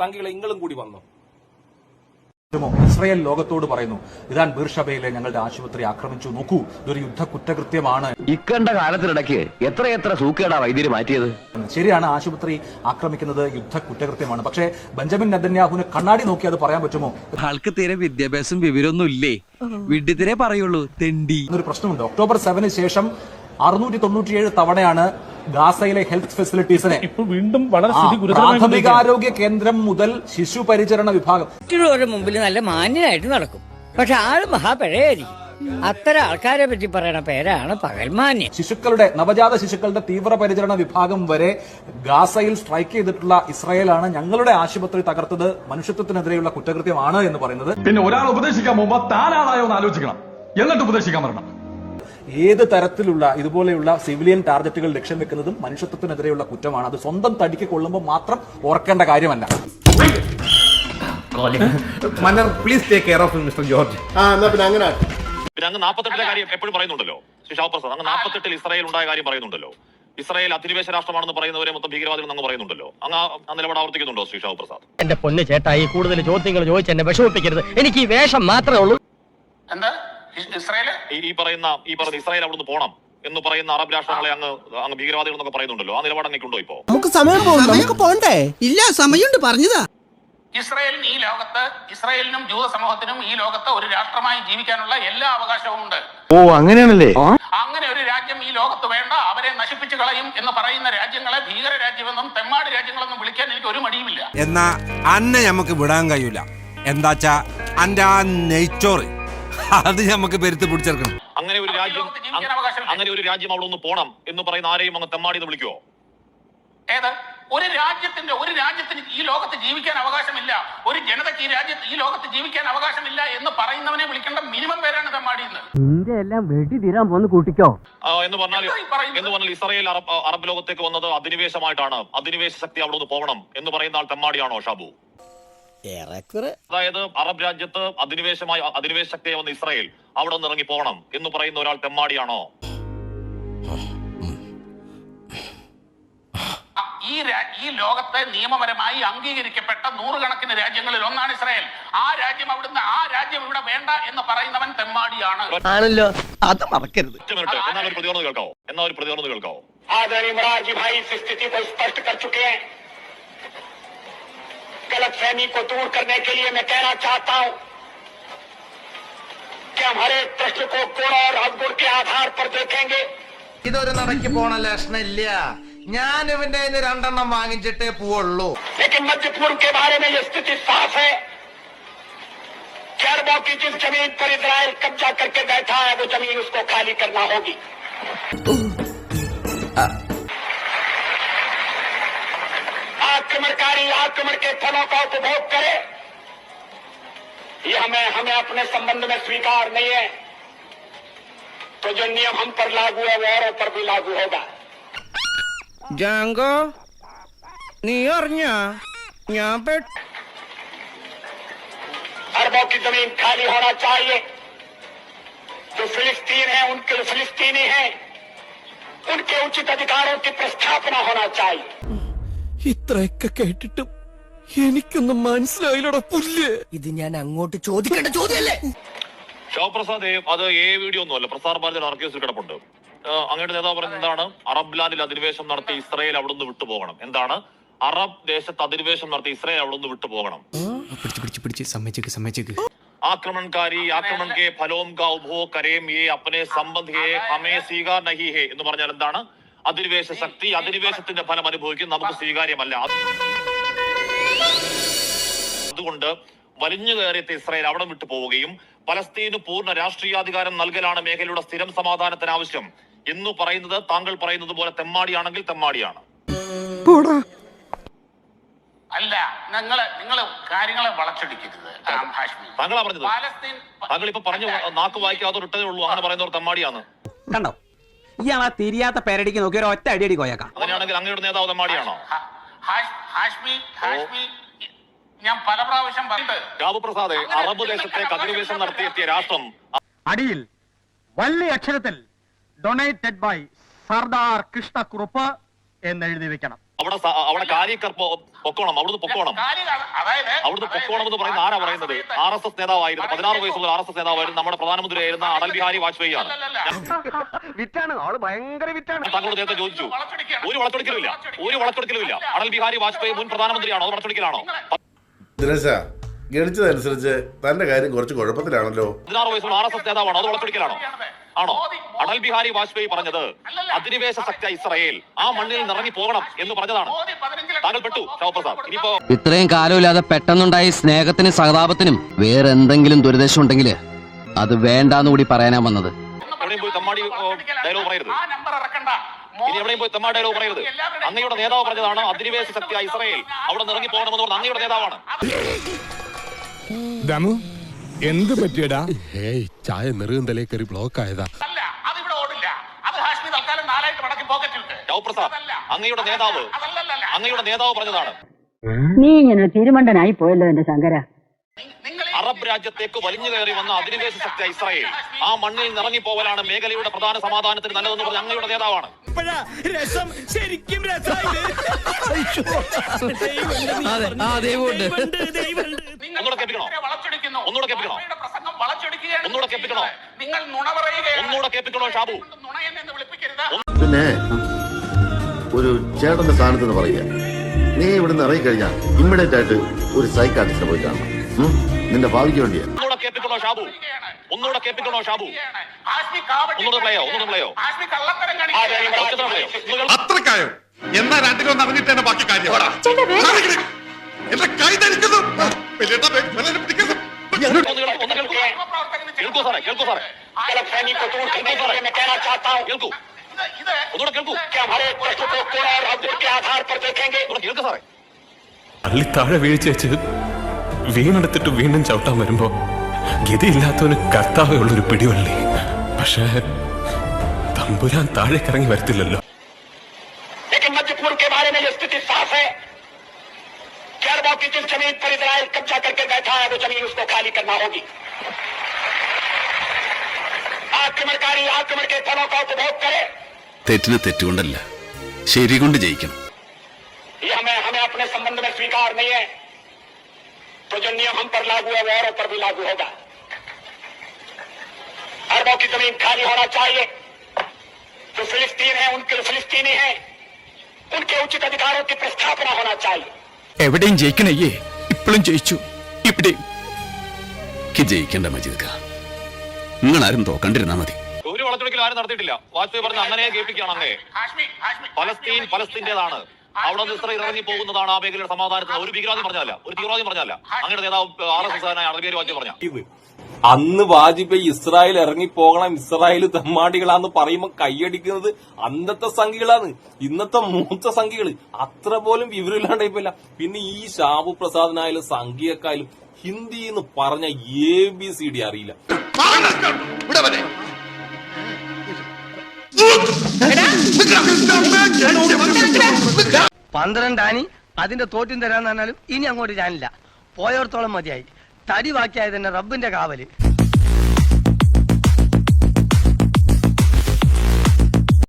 തങ്കികളെ ഇങ്ങളും കൂടി വന്നു ോ. ഇസ്രയേൽ ലോകത്തോട് പറയുന്നു ഇതാൻ ബീർഷബയിലെ ഞങ്ങളുടെ ആശുപത്രി ആക്രമിച്ചു നോക്കൂ ഇതൊരു യുദ്ധ കുറ്റകൃത്യമാണ് ഇക്കണ്ട കാലത്തിനിടയ്ക്ക് എത്ര എത്ര സൂക്കേടാ വൈദ്യുതി മാറ്റിയത്? ശരിയാണ് ആശുപത്രി ആക്രമിക്കുന്നത് യുദ്ധ കുറ്റകൃത്യമാണ് പക്ഷേ ബെഞ്ചമിൻ നെതന്യാഹുവിന് കണ്ണാടി നോക്കി അത് പറയാൻ പറ്റുമോ? ആൾക്ക് തീരെ വിദ്യാഭ്യാസം വിവരമൊന്നും ഇല്ലേ വിഡ്ഢിത്തിരെ പറയുള്ളൂ തെണ്ടി. എന്നൊരു പ്രശ്നമുണ്ട്. ഒക്ടോബർ സെവന് ശേഷം അറുന്നൂറ്റി തൊണ്ണൂറ്റിയേഴ് തവണയാണ് ഗാസയിലെ ഹെൽത്ത് ഫെസിലിറ്റീസിനെ ഇപ്പോൾ വീണ്ടും വളരെ പ്രാഥമികാരോഗ്യ കേന്ദ്രം മുതൽ ശിശു പരിചരണ വിഭാഗം. മറ്റുള്ളവരുടെ മുമ്പിൽ നല്ല മാന്യനായിട്ട് നടക്കും. പക്ഷെ ആൾ മഹാപിഴയായിരിക്കും. അത്തരം ആൾക്കാരെ പറ്റി പറയണ പേരാണ് പകൽമാന്യ ശിശുക്കളുടെ നവജാത ശിശുക്കളുടെ തീവ്ര പരിചരണ വിഭാഗം വരെ ഗാസയിൽ സ്ട്രൈക്ക് ചെയ്തിട്ടുള്ള ഇസ്രായേലാണ് ഞങ്ങളുടെ ആശുപത്രി തകർത്തത്. മനുഷ്യത്വത്തിനെതിരെയുള്ള കുറ്റകൃത്യമാണ് എന്ന് പറയുന്നത്. പിന്നെ ഒരാൾ ഉപദേശിക്കാൻ പോകുമ്പോ താനാളായോ എന്ന് ആലോചിക്കണം. എന്നിട്ട് ഉപദേശിക്കാൻ വരണം. ഏത് തരത്തിലുള്ള ഇതുപോലെയുള്ള സിവിലിയൻ ടാർഗറ്റുകൾ ലക്ഷ്യം വെക്കുന്നതും മനുഷ്യത്വത്തിനെതിരെയുള്ള കുറ്റമാണ്. അത് സ്വന്തം തടിക്ക് കൊള്ളുമ്പോൾ മാത്രം ഓർക്കേണ്ട കാര്യമല്ല. Manner please take care of mister George ആ എന്നാ പിന്നെ അങ്ങനെ. പിന്നെ അങ്ങ് നാൽപ്പത്തെട്ടിലെ കാര്യം എപ്പോഴും പറയുന്നുണ്ടല്ലോ. ശ്രീ ഷാപ്രസാദ് അങ്ങ് നാൽപ്പത്തെട്ടിൽ ഇസ്രായേൽ ഉണ്ടായ കാര്യം പറയുന്നുണ്ടല്ലോ. ഇസ്രായേൽ അധിനിവേശ രാഷ്ട്രമാണെന്ന് പറയുന്നവരെ മൊത്തം ഭീകരവാദികൾ അങ്ങ് പറയുന്നുണ്ടല്ലോ. അങ്ങ് ആ- ആ നിലപാട് ആവർത്തിക്കുന്നുണ്ടോ ശ്രീ ഷാവ് പ്രസാദ്? എന്റെ പൊന്ന് ചേട്ടായി കൂടുതൽ ചോദ്യങ്ങൾ ചോദിച്ച് എന്നെ വിഷമിപ്പിക്കരുത്. എനിക്ക് ഈ വേഷം മാത്രമേ ഉള്ളൂ. എന്താ? ഇസ്രായേൽ? ഈ പറയുന്ന ഈ പറഞ്ഞ ഇസ്രായേൽ അവിടുന്ന് പോണം എന്ന് പറയുന്ന അറബ് രാഷ്ട്രങ്ങളെ അങ്ങ് അങ്ങ് ഭീകരവാദികൾ എന്നൊക്കെ പറയുന്നുണ്ടല്ലോ. ആ നിലപാട് അങ്ങേക്കുണ്ടോ ഇപ്പോ? നമുക്ക് സമയം? നമുക്ക് പോണ്ടേ? ഇല്ല സമയമുണ്ട് പറഞ്ഞതാ. ഇസ്രായേലിന് ഈ ലോകത്ത് ഇസ്രായേലിനും ജൂത സമൂഹത്തിനും ഈ ലോകത്ത് ഒരു രാഷ്ട്രമായി ജീവിക്കാനുള്ള എല്ലാ അവകാശവും ഉണ്ട്. ഓ അങ്ങനെയാണല്ലേ? അങ്ങനെ ഒരു രാജ്യം ഈ ലോകത്ത് വേണ്ട അവരെ നശിപ്പിച്ചു കളയും എന്ന് പറയുന്ന രാജ്യങ്ങളെ ഭീകര രാജ്യമെന്നും തെമ്മാട് രാജ്യങ്ങളെന്നും വിളിക്കാൻ എനിക്ക് ഒരു മടിയുമില്ല. എന്നാ അന്നെ നമുക്ക് വിടാൻ കഴിയൂല. എന്താച്ചാ അന്റെ ആ നെയ്ച്ചോറ് അത് നമുക്ക് പെരുത്ത് പിടിച്ചെടുക്കണം. അങ്ങനെ ഒരു രാജ്യം. അങ്ങനെ ഒരു രാജ്യം അവിടെ ഒന്ന് പോണം എന്ന് പറയുന്ന ആരെയും അങ്ങ് തെമ്മാടി എന്ന് വിളിക്കുവോ? ഏത്? ഒരു രാജ്യത്തിന്റെ ഒരു രാജ്യത്തിന് ഈ ലോകത്ത് ജീവിക്കാൻ അവകാശമില്ല. ഒരു ജനതയ്ക്ക് ഈ രാജ്യത്ത് ഈ ലോകത്ത് ജീവിക്കാൻ അവകാശമില്ല എന്ന് പറയുന്നവനെ വിളിക്കേണ്ട മിനിമം പേരാണ് തെമ്മാടി എന്ന് നിന്റെ എല്ലാം വെടി തീരാൻ പോന്ന് കൂട്ടിക്കോ. ആ, എന്ന് പറഞ്ഞാൽ എന്ന് പറഞ്ഞാൽ ഇസ്രായേൽ അറബ് അറബ് ലോകത്തേക്ക് വന്നത് അധിനിവേശമായിട്ടാണ്. അധിനിവേശ ശക്തി അവിടെ നിന്ന് പോകണം എന്ന് പറയുന്ന ആൾ തെമ്മാടിയാണോ ഷാബു? ഏറെക്കുറെ. അതായത് അറബ് രാജ്യത്ത് അധിനിവേശമായി അധിനിവേശ ശക്തിയായി വന്ന ഇസ്രായേൽ അവിടെ നിന്ന് ഇറങ്ങി പോകണം എന്ന് പറയുന്ന ഒരാൾ തെമ്മാടിയാണോ? ഈ ഈ ലോകത്തെ നിയമപരമായി അംഗീകരിക്കപ്പെട്ട നൂറുകണക്കിന് രാജ്യങ്ങളിൽ ഒന്നാണ് ഇസ്രായേൽ. ആ രാജ്യം അവിടുന്ന് ആ രാജ്യം ഇവിടെ വേണ്ട എന്ന് പറയുന്നവൻ തെമ്മാടിയാണ്. ആണല്ലോ. അത് മറക്കരുത്. എന്നാ ഒരു പ്രതികരണം കേൾക്കാവോ? എന്നാ ഒരു പ്രതികരണം കേൾക്കാവോ? आदरणीय महाराज जी भाई इस स्थिति को स्पष्ट कर चुके हैं गलत फहमी को दूर करने के लिए मैं कहना चाहता हूं कि हम हर एक प्रश्न को गुण और अवगुण के आधार पर देखेंगे ഇതൊരു നടക്ക് പോണ ലക്ഷണില്ല ഞാൻ ഇവന്റെ കയ്യിന്ന് രണ്ടെണ്ണം വാങ്ങിച്ചിട്ടേ പോവുള്ളൂ लेकिन मध्य पूर्व के बारे में यह स्थिति साफ है कि अरबों की जिस जमीन पर इसराइल कब्जा करके बैठा है वो जमीन उसको खाली करना होगी आक्रमणकारी आक्रमण के फलों का उपभोग करे। ये हमें हमें अपने संबंध में स्वीकार नहीं है। तो जो नियम हम पर लागू है वो औरों पर भी लागू होगा। यहाँ बैठ अरबों की ज़मीन खाली होना चाहिए। जो फिलिस्तीन है उनके फिलिस्तीनी है। उनके उचित अधिकारों की प्रस्थापना होना चाहिए। ഇത്രയൊക്കെ കേട്ടിട്ടും എനിക്കൊന്നും മനസ്സിലായില്ലടാ പുല്ല്. ഇത് ഞാൻ അങ്ങോട്ട് ചോദിക്കേണ്ട ചോദ്യമല്ലേ? ശിവപ്രസാദ് അത് ഏ വീഡിയോ ഒന്നുമല്ല. പ്രസാർ ഭാരതി ആർക്കീവ്സിൽ കിടപ്പുണ്ട്. അങ്ങയുടെ നേതാവ് പറഞ്ഞത് എന്താണ്? അറബ് ലാൻഡിൽ അധിനിവേശം നടത്തി ഇസ്രയേൽ അവിടെ നിന്ന് വിട്ടുപോകണം. എന്താണ്? അറബ് ദേശത്ത് അധിനിവേശം നടത്തി ഇസ്രയേൽ അവിടെ നിന്ന് വിട്ടുപോകണം പിടിച്ച് പിടിച്ച് പിടിച്ച്. സമ്മതിച്ചേക്ക് സമ്മതിച്ചേക്ക്. ആക്രമണകാരി ആക്രമണ ഫലോം കാ ഉഭോ കരേം യേ അപ്പനെ സംബന്ധ് ഹേ ഹമേ സ്വീകാർ നഹി ഹേ എന്ന് പറഞ്ഞാൽ എന്താണ്? അധിനിവേശ ശക്തി അധിനിവേശത്തിന്റെ ഫലം അനുഭവിക്കും നമുക്ക് സ്വീകാര്യമല്ല. അതുകൊണ്ട് വലിഞ്ഞു കയറിയത്തെ ഇസ്രായേൽ അവിടെ വിട്ടു പോവുകയും പലസ്തീന് പൂർണ രാഷ്ട്രീയാധികാരം നൽകലാണ് മേഖലയുടെ സ്ഥിരം സമാധാനത്തിന് ആവശ്യം. എന്ന് പറയുന്നത് താങ്കൾ പറയുന്നത് പോലെ തെമ്മാടിയാണെങ്കിൽ തെമ്മാടിയാണ്. അല്ല നിങ്ങൾ നിങ്ങൾ കാര്യങ്ങളെ വളച്ചൊടിക്കരുത്. താങ്കളാ പറഞ്ഞത്. പാലസ്തീൻ താങ്കൾ ഇപ്പൊ പറഞ്ഞു നാക്ക് വായിക്കാതെ ഇട്ടതേ ഉള്ളൂ. അങ്ങനെ പറയുന്നവർ തെമ്മാടിയാണ്. കണ്ടോ? ഇയാളാ തിരിയാത്ത പേരടിക്ക് നോക്കി ഒരു ഒറ്റ അടി കോയക്കാം. അങ്ങനെയാണെങ്കിൽ അങ്ങയുടെ നേതാവ് തെമ്മാടിയാണോ ഹ- ഹാഷ്- ഹാഷ്മി ഹാഷ്മി ഞാൻ പല പ്രാവശ്യം അറബ് ദേശത്തേക്ക് അധിനിവേശം നടത്തിയെത്തിയ രാഷ്ട്രം അടിയിൽ വലിയ അക്ഷരത്തിൽ ഡൊണേറ്റഡ് ബൈ സർദാർ കൃഷ്ണക്കുറുപ്പ് എന്ന് എഴുതി വെക്കണം. അവിടെ അവിടെ കാലിക്കർ പൊ- പൊക്കോണം. അവിടുന്ന് പൊക്കോണം. അതായത് അവിടുന്ന് പൊക്കോണം എന്ന് പറയുന്ന ആരാ പറയുന്നത്? ആർ എസ് എസ് നേതാവായിരുന്നു. പതിനാറ് വയസ്സുള്ള ആർ എസ് എസ് നേതാവായിരുന്നു. നമ്മുടെ പ്രധാനമന്ത്രി ആയിരുന്ന അടൽ ബിഹാരി വാജ്പേയി ആണ്. വിറ്റാണ്. ആൾ ഭയങ്കര വിറ്റാണ്. താങ്കളോട് നേരത്തെ ചോദിച്ചു. ഒരു വളച്ചൊടിക്കലുമില്ല. ഒരു വളച്ചൊടിക്കലുമില്ല. അടൽ ബിഹാരി വാജ്പേയി മുൻ പ്രധാനമന്ത്രിയാണോ? അത് വളച്ചൊടിക്കലാണോ? ഗണിച്ചതനുസരിച്ച് തന്റെ കാര്യം കുറച്ച് കുഴപ്പത്തിലാണല്ലോ. പതിനാറ് വയസ്സുള്ള ആർ എസ് എസ് നേതാവാണോ? അത് വളച്ചൊടിക്കലാണോ? ആണോ? അടൽ ബിഹാരി വാജ്പേയി പറഞ്ഞത് അധിനിവേശ ശക്തി ഇസ്രയേൽ. ആ മണ്ണിൽ നിറങ്ങി പോകണം എന്ന് പറഞ്ഞതാണ്. താങ്കൾ പെട്ടു ശവപ്രസാദ്. ഇനിയിപ്പോ ഇത്രയും കാലമില്ലാതെ പെട്ടെന്നുണ്ടായി സ്നേഹത്തിനും സഹതാപത്തിനും വേറെ എന്തെങ്കിലും ദുരിദേശം ഉണ്ടെങ്കിൽ അത് വേണ്ടാന്ന് കൂടി പറയാനാ വന്നത്. എവിടെയും പോയി തമ്മാടി ഡയലോഗ് പറയരുത്. ആ നമ്പർ ഇറക്കണ്ട ഇനി എവിടെയും പോയി തമ്മാടി ഡയലോഗ് പറയരുത്. അങ്ങയുടെ നേതാവ് പറഞ്ഞതാണ് അധിനിവേശ ശക്തി ഇസ്രയേൽ. അവിടെ നിറങ്ങി പോകണമെന്ന് പറഞ്ഞ അങ്ങയുടെ നേതാവാണ്. ദമു? എന്ത് പറ്റിയടാ? ഏയ് ചായ നെറുകന്തലേ കയറി ബ്ലോക്ക് ആയതാ. അല്ല അത് ഇവിടെ ഓടില്ല. അത് ഹാഷ്മി തൽക്കാലം നാലായിട്ട് മടക്കി അങ്ങയുടെ നേതാവ്. അങ്ങയുടെ നേതാവ് പറഞ്ഞതാണ്. നീ ഇങ്ങനെ തിരുമണ്ടനായി പോയല്ലോ എന്റെ ശങ്കര. അറബ് രാജ്യത്തേക്ക് വലിഞ്ഞു കയറി വന്ന അധിനിവേശ ശക്തി ഇസ്രായേൽ. ആ മണ്ണിൽ നിറങ്ങി പോവലാണ് മേഖലയുടെ പ്രധാന സമാധാനത്തിന് നല്ലതെന്ന് പറഞ്ഞ അങ്ങയുടെ നേതാവാണ്. ഒന്നുകൂടെ കേൾപ്പിക്കണോ വളച്ചൊടിക്കുന്നു ഒന്നുകൂടെ കേൾപ്പിക്കണോ? അവരുടെ പ്രസംഗം വളച്ചൊടിക്കുകയാണ് ഒന്നുകൂടെ കേൾപ്പിക്കണോ? നിങ്ങൾ നുണ പറയുകയാണ്. ഒന്നുകൂടെ കേൾപ്പിക്കണോ ഷാബു? വിളിപ്പിക്കരുത്. പിന്നെ ഒരു ചേട്ടന്റെ സ്ഥാനത്ത് എന്ന് പറയുക. നീ ഇവിടുന്ന് ഇറങ്ങിക്കഴിഞ്ഞാൽ ഇമ്മീഡിയറ്റ് ആയിട്ട് ഒരു സൈക്കാട്രിസ്റ്റിനെ പോയി കാണണം. നിന്റെ ഭാവിക്ക് വേണ്ടിയാ. ഒന്നുകൂടെ കേൾപ്പിക്കണോ ഷാബു? ഒന്നുകൂടെ കേൾപ്പിക്കണോ ഷാബു? ഒന്നുകൂടെ പ്ലേയോ ഒന്നുകൂടെ പ്ലേയോ അത്രക്കായോ എന്നാ രണ്ടിലൊന്നും അറിഞ്ഞിട്ട് തന്നെ ബാക്കി കാര്യം. എന്റെ കൈ ധരിക്കുന്നു. ഒന്ന് കേൾക്കൂ സാറേ കേൾക്കൂ സാറേ കേൾക്കൂ കേൾക്കൂ സാറേ അള്ളി താഴെ വീഴ്ച വെച്ച് വീണെടുത്തിട്ട് വീണ്ടും ചവിട്ടാൻ വരുമ്പോ ഗതിയില്ലാത്തവന് കർത്താവേ ഉള്ളൊരു പിടിവള്ളി. പക്ഷേ തമ്പുരാൻ താഴേക്കിറങ്ങി വരത്തില്ലല്ലോ. लेकिन मध्य पूर्व के बारे में यह स्थिति साफ है कि अरबों की जिस जमीन पर इसराइल कब्जा करके बैठा है वो जमीन उसको खाली करना होगी आक्रमणकारी आक्रमण के फलों का उपभोग करे തെറ്റിന് തെറ്റുകൊണ്ടല്ല ശരി കൊണ്ട് ജയിക്കണം ये हमें हमें अपने संबंध में स्वीकार नहीं है तो जो नियम हम पर लागू है वो औरों पर भी लागू होगा अरबों की जमीन खाली होना चाहिए जो फिलिस्तीन है उनके जो फिलिस्तीनी है उनके उचित अधिकारों की प्रस्थापना होना चाहिए എവിടെയും ജയിക്കണയ്യേ ഇപ്പോഴും ജയിച്ചു. ഇവിടെയും. ജയിക്കണ്ട മജീദ് നിങ്ങൾ ആരും തോക്കണ്ടിരുന്നാ മതി. ഒരു വളച്ചൊടിക്കൽ ആരും നടത്തിയിട്ടില്ല. വാജ്പേയി പറഞ്ഞ അങ്ങനെ കേൾപ്പിക്കുകയാണ് അങ്ങേ പലസ്തീൻ പലസ്തീന്റേതാണ് അവിടെ നിന്ന് ഇസ്രയേൽ ഇറങ്ങി പോകുന്നതാണ് ആ മേഖലയുടെ സമാധാനത്തിന് ഒരു ഭീകരവാദി പറഞ്ഞല്ല ഒരു തീവ്രവാദി പറഞ്ഞല്ല അങ്ങനെ നേതാവ് ആർ എസ് എസ് അറബിയർ വാജ്പേയി പറഞ്ഞ അന്ന് വാജ്പേയി ഇസ്രായേൽ ഇറങ്ങി പോകണം ഇസ്രായേൽ തെമ്മാടികളാന്ന് പറയുമ്പോൾ കൈയടിക്കുന്നത് അന്നത്തെ സംഖ്യകളാണ് ഇന്നത്തെ മൂത്ത സംഖ്യകൾ അത്ര പോലും വിവരമില്ലാണ്ടായിപ്പോയില്ല. പിന്നെ ഈ ഷാബു പ്രസാദിനായാലും സംഖ്യക്കായാലും ഹിന്ദി എന്ന് പറഞ്ഞ എ ബി സി ഡി അറിയില്ല. പന്ത്രണ്ടാനി അതിന്റെ തോറ്റും തരാന്ന് പറഞ്ഞാലും ഇനി അങ്ങോട്ട് ഞാനില്ല. പോയോർത്തോളം മതിയായി. തടി ബാക്കിയായത് തന്നെ റബ്ബിന്റെ കാവൽ.